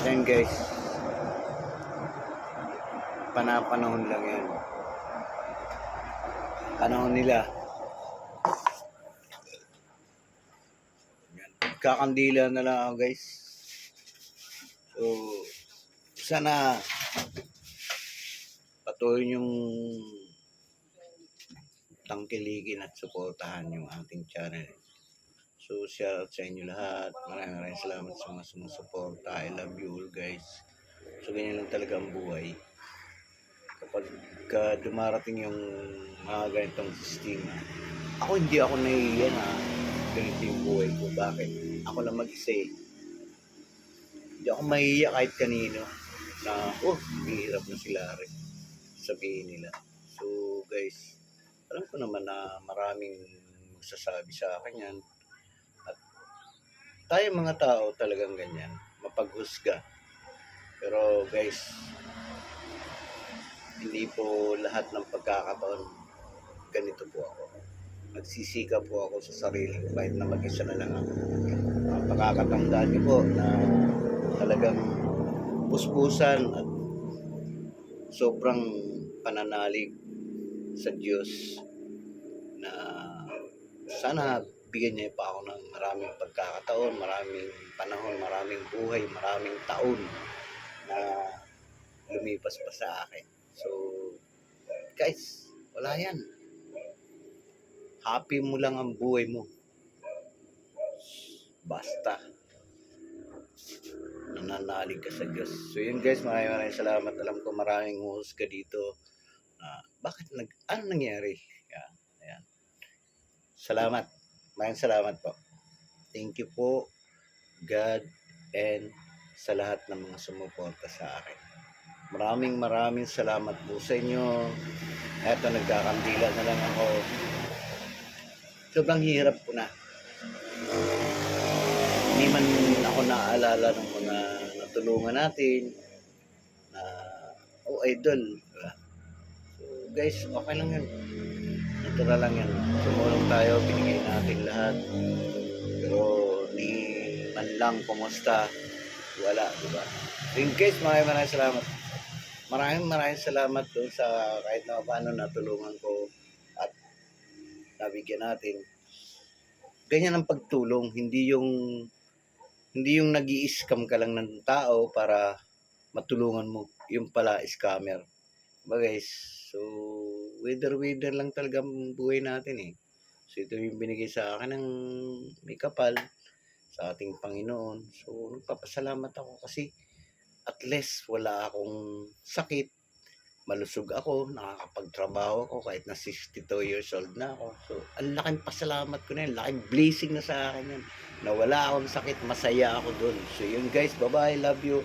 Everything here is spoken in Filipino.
Yan guys. Panapanahon lang yan. Panahon nila. Kakandila na lang ako guys. So, sana patuloy yung tangkilikin at suportahan yung ating channel. So, shout out sa inyo lahat. Maraming maraming salamat sa mga sumusuporta. I love you all guys. So, ganyan lang talaga ang buhay. Kapag ka dumarating yung mga ganitong sistema, ako hindi ako nahihiya na ganito yung buhay ko. Bakit? Ako lang mag-isa eh. Hindi ako mahihiya kahit kanino na, oh, hirap na sila rin. Sabihin nila. So, guys, alam ko naman na maraming magsasabi sa akin yan. Tayo mga tao talagang ganyan, mapaghusga. Pero guys, hindi po lahat ng pagkakataon ganito po ako. Nagsisika po ako sa sarili ko kahit na mag-isa na lang ako. Pakakatandaan niyo po na talagang puspusan at sobrang pananalig sa Diyos na sana bigyan niya pa ako ng maraming pagkakataon, maraming panahon, maraming buhay, maraming taon na lumipas pa sa akin. So, guys, wala yan. Happy mo lang ang buhay mo. Basta. Nananalig ka sa Diyos. So yun guys, maraming maraming salamat. Alam ko maraming huhusga dito na bakit nag ano nangyari? Yan, yan. Salamat. Maraming salamat po. Thank you po God and sa lahat ng mga sumuporta sa akin. Maraming maraming salamat po sa inyo. Eto, nagkakandila na lang ako. Sobrang hirap ko na. Hindi man ako naaalala ng mga natulungan natin na, oh, idol. Diba? So, guys, okay lang yun. Natural lang yan. Tumulong tayo, binigay natin lahat. Pero, di man lang kumusta, wala, di ba? So, in case, maraming maraming salamat. Maraming maraming salamat doon sa kahit na paano natulungan ko at nabigyan natin. Ganyan ang pagtulong, hindi yung hindi yung nag scam ka lang ng tao para matulungan mo. Yung pala, scammer. Ba guys, so, wither-wither lang talaga ang buhay natin eh. So, ito yung binigay sa akin ng may kapal sa ating Panginoon. So, nagpapasalamat ako kasi at least wala akong sakit. Malusog ako, nakakapagtrabaho ako kahit na 62 years old na ako. So, ang laking pasalamat ko na yun. Laking blessing na sa akin yan. Na wala akong sakit, masaya ako dun. So, yun guys, bye-bye, love you.